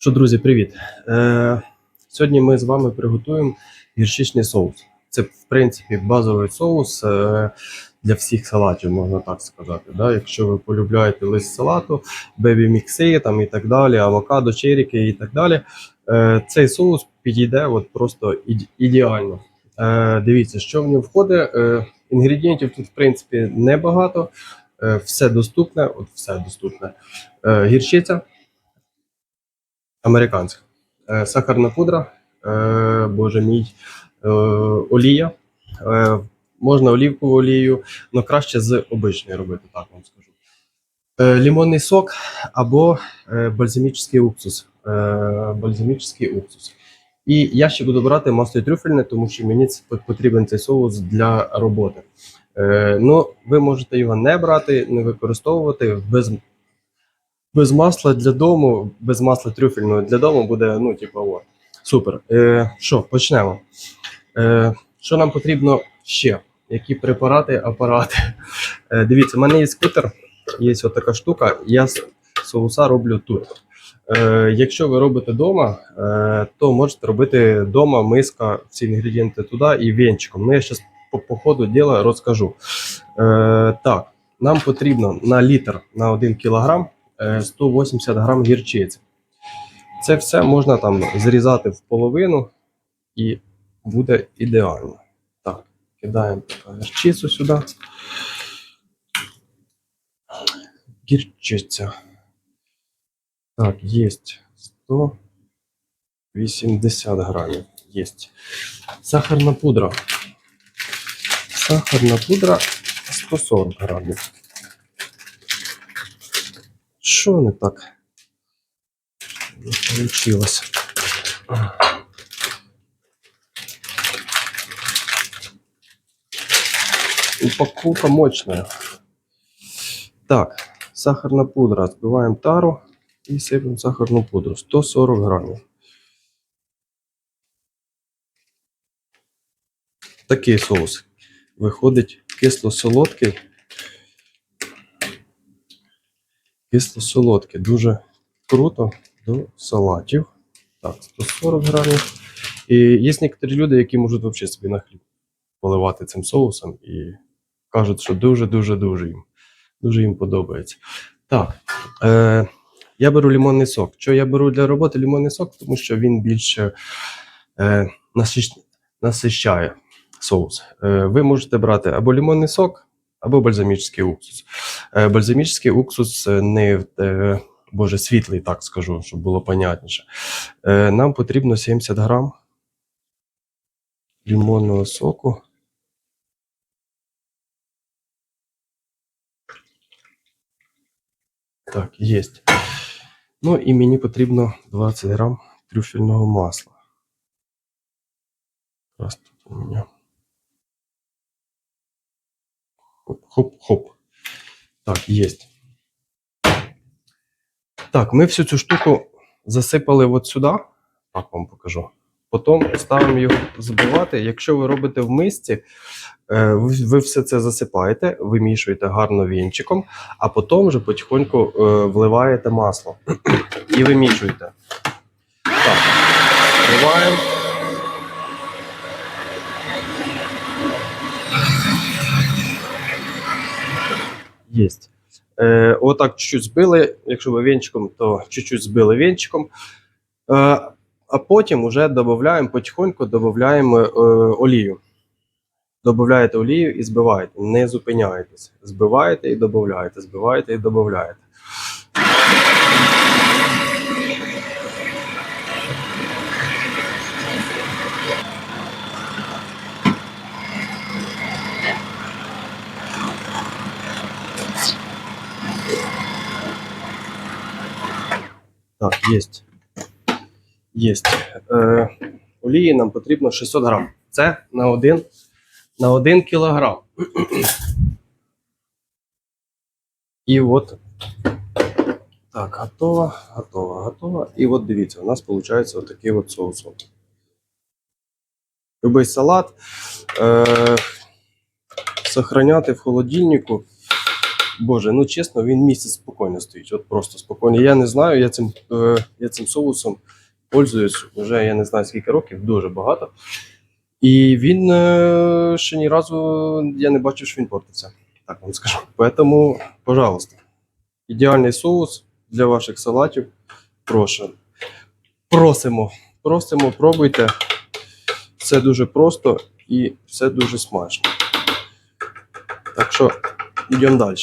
Що, друзі, привіт! Е, сьогодні ми з вами приготуємо гірчичний соус. Це, в принципі, базовий соус е, для всіх салатів, можна так сказати. Да? Якщо ви полюбляєте лист салату, бебі-мікси там, і так далі, авокадо, черіки і так далі. Е, цей соус підійде от просто ідеально. Е, дивіться, що в нього входить. Е, інгредієнтів тут, в принципі, небагато. Е, все доступне, от все доступне. Е, гірчиця американська. Е, сахарна пудра, е, боже мій, е, олія. Можна олівкову олію, але краще з обичної робити, так вам скажу. Лимонний сок або бальзамічний уксус. Бальзамічний уксус. І я ще буду брати масло трюфельне, тому що мені потрібен цей соус для роботи. Ну, ви можете його не брати, не використовувати без без масла для дому, без масла трюфельного для дому буде, ну, типу, о, супер. Е, що, почнемо. Е, що нам потрібно ще? Які препарати, апарати? Е, дивіться, в мене є скутер, є така штука, я соуса роблю тут. Е, якщо ви робите вдома, е, то можете робити вдома миска, всі інгредієнти туди і венчиком. Ну, я зараз по, по ходу діла розкажу. Е, так, нам потрібно на літр на 1 кілограм 180 грам гірчиці. Це все можна там зрізати в половину і буде ідеально. Так, кидаємо гірчицю сюди. Гірчиця. Так, є 180 грамів. Є. Сахарна пудра. Сахарна пудра 140 грамів. Що не так? Не получилось. Упаковка мощная. Так, сахарна пудра. Збиваємо тару і сипемо сахарну пудру. 140 грамів. Такий соус. Виходить кисло-солодкий. Кисло-солодкий. Дуже круто до салатів. Так, 140 грамів. І є некоторі люди, які можуть взагалі собі на хліб поливати цим соусом і кажуть, що дуже-дуже дуже їм. Дуже їм подобається. Так, е, я беру лимонний сок. Що я беру для роботи лимонний сок? Тому що він більше е, насищ- насищає соус. Е, ви можете брати або лимонний сок, або бальзамічний уксус. Е, бальзамічний уксус е, не е, боже, світлий, так скажу, щоб було понятніше. Нам потрібно 70 грам лимонного соку. Так, є. Ну і мені потрібно 20 грам трюфельного масла. Раз тут у мене. Хоп-хоп-хоп. Так, є. Так, ми всю цю штуку засипали от сюди. Так вам покажу. Потім ставимо його збивати. Якщо ви робите в мисці, е, ви, ви все це засипаєте, вимішуєте гарно вінчиком, а потім вже потихоньку е, вливаєте масло і вимішуєте. Так, вливаємо. Єсть. Е, отак чуть-чуть збили. Якщо ви вінчиком, то чуть-чуть збили вінчиком. Е, а потім вже додаємо потихоньку додаємо е, олію. Додаєте олію і збиваєте. Не зупиняєтесь. Збиваєте і додаєте, збиваєте і додаєте. Так, єсть. Єсть. Е, олії нам потрібно 600 грам. Це на 1, на 1 кілограм. І от. Так, готово, готово, готово. І от дивіться, у нас виходить отакий от соус. Любий салат е, сохраняти в холодильнику Боже, ну чесно, він місяць спокійно стоїть. От просто спокійно. Я не знаю, я цим, е, я цим соусом пользуюсь вже я не знаю скільки років, дуже багато. І він е, ще ні разу я не бачив, що він портився. Так вам скажу. Поэтому, пожалуйста, ідеальний соус для ваших салатів. Прошу. Просимо. Просимо, пробуйте. Все дуже просто і все дуже смачно. Так що йдемо далі.